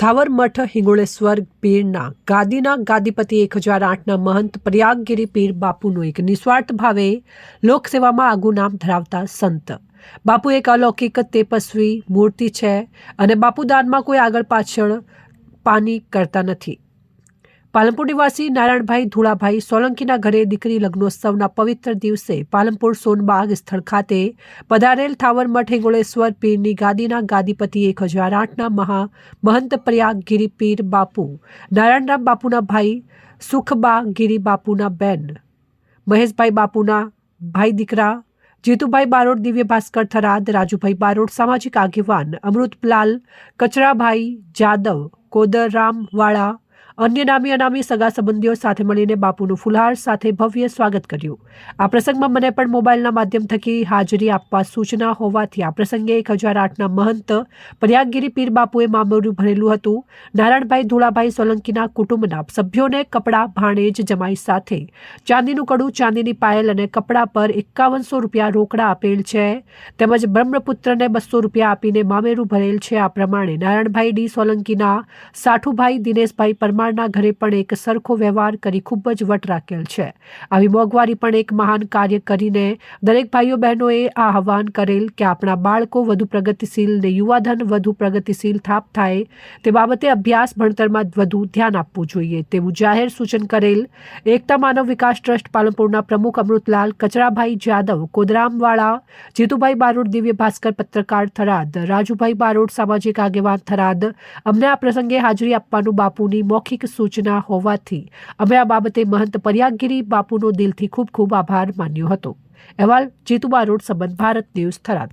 થાવર મઠ, હિંગોળેશ્વર પીરના ગાદીના ગાદીપતિ એક હજાર આઠના મહંત પ્રયાગગીરી પીર બાપુનું એક નિસ્વાર્થ ભાવે લોકસેવામાં આગવું નામ ધરાવતા સંત. બાપુ એક અલૌકિક, તેપસ્વી મૂર્તિ છે અને બાપુદાનમાં કોઈ આગળ પાછળ પાની કરતા નથી. પાલનપુર નિવાસી નારાયણભાઈ ધુળાભાઈ સોલંકીના ઘરે દીકરી લગ્નોત્સવના પવિત્ર દિવસે પાલનપુર સોનબાગ સ્થળ ખાતે પધારેલ થાવર મઠ હિંગોળેશ્વર પીરની ગાદીના ગાદીપતિ એક હજાર આઠના મહા મહંત પ્રયાગ ગિરિપીર બાપુ, નારાયણરામ બાપુના ભાઈ સુખબા ગિરી બાપુના બેન, મહેશભાઈ બાપુના ભાઈ દીકરા, જીતુભાઈ બારોટ દિવ્ય ભાસ્કર થરાદ, રાજુભાઈ બારોટ સામાજિક આગેવાન અમૃતલાલ કચરાભાઈ જાદવ કોદરામ વાળા અન્ય નામી અનામી સગા સંબંધીઓ સાથે મળીને બાપુનું ફુલહાર સાથે ભવ્ય સ્વાગત કર્યું. આ પ્રસંગમાં મને પણ મોબાઈલના માધ્યમ થકી હાજરી આપવા સૂચના હોવાથી આ પ્રસંગે એક હજાર આઠના મહંત પ્રયાગગીરી પીર બાપુએ મામરું ભરેલું હતું. નારાયણભાઈ ધુળાભાઈ સોલંકીના કુટુંબના સભ્યોને કપડાં, ભાણેજ જમાઈ સાથે ચાંદીનું કડું, ચાંદીની પાયલ અને કપડાં પર એકાવનસો રૂપિયા રોકડા આપેલ છે. તેમજ બ્રહ્મપુત્રને બસો રૂપિયા આપીને મામેરું ભરેલ છે. આ પ્રમાણે નારાયણભાઈ ડી સોલંકીના સાઠુભાઈ દિનેશભાઈ પરમારના ઘરે પણ એક સરખો વ્યવહાર કરી ખૂબ જ વટ રાખેલ છે. આવી મોંઘવારી પણ એક મહાન કાર્ય કરીને દરેક ભાઈઓ બહેનોએ આ આહવાન કરેલ કે આપણા બાળકો વધુ પ્રગતિશીલ ને યુવાધન વધુ પ્રગતિશીલ થાપ થાય તે બાબતે અભ્યાસ ભણતરમાં વધુ ધ્યાન આપવું જોઈએ તેવું જાહેર સૂચન કરેલ એકતા માનવ વિકાસ ટ્રસ્ટ પાલનપુરના પ્રમુખ અમૃતલાલ કચરાભાઈ જાદવ, કોદરામવાળા, જીતુભાઈ બારોડ, દિવ્ય ભાસ્કર, પત્રકાર થરાદ, રાજુભાઈ બારોડ, સામાજિક આગેવાન થરાદ અમને આ પ્રસંગે હાજરી આપવાનું બાપુની મૌખિક સૂચના હોવાથી અમે આ બાબતે મહંત પર્યાગીરી બાપુનો દિલથી ખૂબ ખૂબ આભાર માન્યો હતો. અહેવાલ, જીતુબા રોડ, સંબંધ ભારત ન્યૂઝ થરાદ.